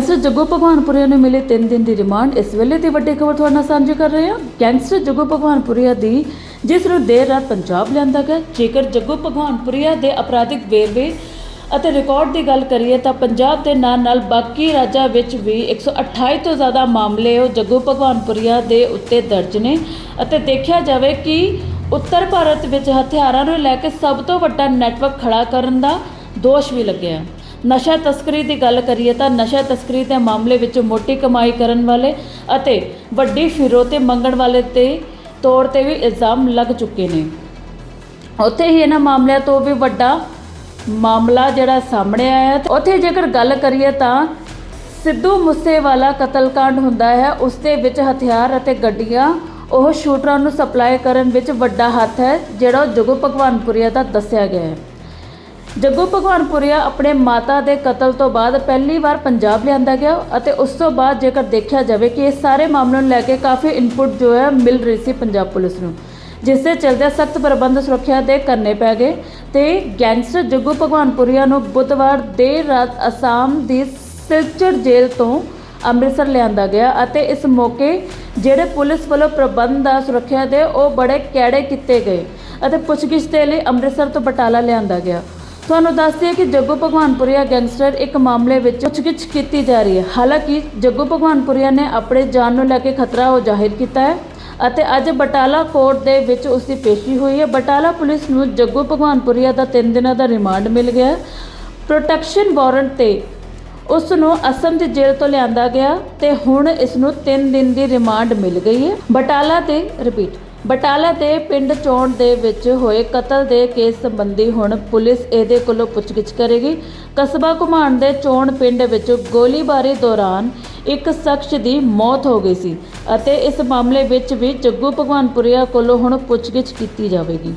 Gangster ਜੱਗੋ Bhagwanpuria ਨੂੰ ਮਿਲੇ 3 ਦਿਨ ਦੀ ਰਿਮਾਂਡ। ਇਸ ਵੇਲੇ ਦੀ ਵੱਡੀ ਖਬਰ ਤੁਹਾਡੇ ਨਾਲ ਸਾਂਝੀ ਕਰ ਰਹੇ ਹਾਂ। ਗੈਂਗਸਟਰ ਜੱਗੂ ਭਗਵਾਨਪੁਰੀਆ ਦੀ, ਜਿਸ ਨੂੰ ਦੇਰ ਰਾਤ ਪੰਜਾਬ ਲਿਆਂਦਾ ਗਿਆ। ਜੇਕਰ ਜੱਗੂ ਭਗਵਾਨਪੁਰੀਆ ਦੇ ਅਪਰਾਧਿਕ ਵੇਰਵੇ ਅਤੇ ਰਿਕਾਰਡ ਦੀ ਗੱਲ ਕਰੀਏ ਤਾਂ ਪੰਜਾਬ ਦੇ ਨਾਲ ਨਾਲ ਬਾਕੀ ਰਾਜਾਂ ਵਿੱਚ ਵੀ 128 ਤੋਂ ਜ਼ਿਆਦਾ ਮਾਮਲੇ ਉਹ ਜੱਗੂ ਭਗਵਾਨਪੁਰੀਆ ਦੇ ਉੱਤੇ ਦਰਜ ਨੇ ਅਤੇ ਦੇਖਿਆ ਜਾਵੇ ਕਿ ਉੱਤਰ ਭਾਰਤ ਵਿੱਚ ਹਥਿਆਰਾਂ ਨੂੰ ਲੈ ਕੇ ਸਭ ਤੋਂ ਵੱਡਾ ਨੈਟਵਰਕ ਖੜਾ ਕਰਨ ਦਾ ਦੋਸ਼ ਵੀ ਲੱਗਿਆ। ਨਸ਼ਾ ਤਸਕਰੀ ਦੀ ਗੱਲ ਕਰੀਏ ਤਾਂ ਨਸ਼ਾ ਤਸਕਰੀ ਦੇ ਮਾਮਲੇ ਵਿੱਚ ਮੋਟੀ ਕਮਾਈ ਕਰਨ ਵਾਲੇ ਅਤੇ ਵੱਡੀ ਫਿਰੋਤੇ ਮੰਗਣ ਵਾਲੇ ਤੇ ਤੌਰ ਤੇ ਵੀ ਇਲਜ਼ਾਮ ਲੱਗ ਚੁੱਕੇ ਨੇ। ਉੱਥੇ ਹੀ ਇਹਨਾਂ ਮਾਮਲਿਆਂ ਤੋਂ ਵੀ ਵੱਡਾ ਮਾਮਲਾ ਜਿਹੜਾ ਸਾਹਮਣੇ ਆਇਆ ਤੇ ਉੱਥੇ ਜੇਕਰ ਗੱਲ ਕਰੀਏ ਤਾਂ ਸਿੱਧੂ ਮੂਸੇਵਾਲਾ ਕਤਲकांड ਹੁੰਦਾ ਹੈ। ਉਸ ਦੇ ਵਿੱਚ ਹਥਿਆਰ ਅਤੇ ਗੱਡੀਆਂ, ਉਹ ਸ਼ੂਟਰਾਂ ਨੂੰ ਸਪਲਾਈ ਕਰਨ ਵਿੱਚ ਵੱਡਾ ਹੱਥ ਹੈ, ਜਿਹੜਾ ਉਹ ਜਗੂ ਭਗਵਾਨਪੁਰੀਆ ਦਾ ਦੱਸਿਆ ਗਿਆ ਹੈ। ਜੱਗੂ ਭਗਵਾਨਪੁਰੀਆ ਆਪਣੇ ਮਾਤਾ ਦੇ ਕਤਲ ਤੋਂ ਬਾਅਦ ਪਹਿਲੀ ਵਾਰ ਪੰਜਾਬ ਲਿਆਂਦਾ ਗਿਆ ਅਤੇ ਉਸ ਤੋਂ ਬਾਅਦ ਜੇਕਰ ਦੇਖਿਆ ਜਾਵੇ ਕਿ ਇਹ ਸਾਰੇ ਮਾਮਲੇ ਨੂੰ ਲੈ ਕੇ ਕਾਫੀ ਇਨਪੁਟ ਜੋ ਹੈ ਮਿਲ ਰਹੀ ਸੀ ਪੰਜਾਬ ਪੁਲਿਸ ਨੂੰ, ਜਿਸ ਦੇ ਚਲਦੇ ਸਖਤ ਪ੍ਰਬੰਧ ਸੁਰੱਖਿਆ ਦੇ ਕਰਨੇ ਪੈ ਗਏ ਤੇ ਗੈਂਗਸਟਰ ਜੱਗੂ ਭਗਵਾਨਪੁਰੀਆ ਨੂੰ ਬੁੱਧਵਾਰ ਦੇਰ ਰਾਤ ਅਸਾਮ ਦੀ ਸਿਲਚਰ ਜੇਲ੍ਹ ਤੋਂ ਅੰਮ੍ਰਿਤਸਰ ਲਿਆਂਦਾ ਗਿਆ ਅਤੇ ਇਸ ਮੌਕੇ ਜਿਹੜੇ ਪੁਲਿਸ ਵੱਲੋਂ ਪ੍ਰਬੰਧ ਆ ਸੁਰੱਖਿਆ ਦੇ ਉਹ ਬੜੇ ਕੈੜੇ ਕੀਤੇ ਗਏ ਅਤੇ ਪੁੱਛਗਿੱਛ ਦੇ ਲਈ ਅੰਮ੍ਰਿਤਸਰ ਤੋਂ ਬਟਾਲਾ ਲਿਆਂਦਾ ਗਿਆ। ਤੁਹਾਨੂੰ ਦੱਸ ਦਈਏ ਕਿ ਜੱਗੂ ਭਗਵਾਨਪੁਰੀਆ ਗੈਂਗਸਟਰ ਇੱਕ ਮਾਮਲੇ ਵਿੱਚ ਪੁੱਛਗਿੱਛ ਕੀਤੀ ਜਾ ਰਹੀ ਹੈ। ਹਾਲਾਂਕਿ ਜੱਗੂ ਭਗਵਾਨਪੁਰੀਆ ਨੇ ਆਪਣੇ ਜਾਨ ਨੂੰ ਲੈ ਕੇ ਖਤਰਾ ਉਹ ਜ਼ਾਹਿਰ ਕੀਤਾ ਹੈ ਅਤੇ ਅੱਜ ਬਟਾਲਾ ਕੋਰਟ ਦੇ ਵਿੱਚ ਉਸ ਦੀ ਪੇਸ਼ੀ ਹੋਈ ਹੈ। ਬਟਾਲਾ ਪੁਲਿਸ ਨੂੰ ਜੱਗੂ ਭਗਵਾਨਪੁਰੀਆ ਦਾ 3 ਦਿਨਾਂ ਦਾ ਰਿਮਾਂਡ ਮਿਲ ਗਿਆ ਪ੍ਰੋਟੈਕਸ਼ਨ ਵਾਰੰਟ ਤੇ ਉਸ ਨੂੰ ਅਸਮ ਦੀ ਜੇਲ੍ਹ ਤੋਂ ਲਿਆਂਦਾ ਗਿਆ ਤੇ ਹੁਣ ਇਸ ਨੂੰ 3 ਦਿਨ ਦੀ ਰਿਮਾਂਡ ਮਿਲ ਗਈ ਹੈ। ਬਟਾਲਾ ਤੇ ਰਿਪੀਟ। ਬਟਾਲਾ ਦੇ ਪਿੰਡ ਚੌਂਡ ਦੇ ਵਿੱਚ ਹੋਏ ਕਤਲ ਦੇ ਕੇਸ ਸੰਬੰਧੀ ਹੁਣ ਪੁਲਿਸ ਇਹਦੇ ਕੋਲੋਂ ਪੁੱਛਗਿੱਛ ਕਰੇਗੀ। ਕਸਬਾ ਘੁਮਾਣ ਦੇ ਚੌਂਡ ਪਿੰਡ ਵਿੱਚ ਗੋਲੀਬਾਰੀ ਦੌਰਾਨ ਇੱਕ ਸ਼ਖਸ ਦੀ ਮੌਤ ਹੋ ਗਈ ਸੀ ਅਤੇ ਇਸ ਮਾਮਲੇ ਵਿੱਚ ਵੀ ਜੱਗੂ ਭਗਵਾਨਪੁਰੀਆ ਕੋਲੋਂ ਹੁਣ ਪੁੱਛਗਿੱਛ ਕੀਤੀ ਜਾਵੇਗੀ।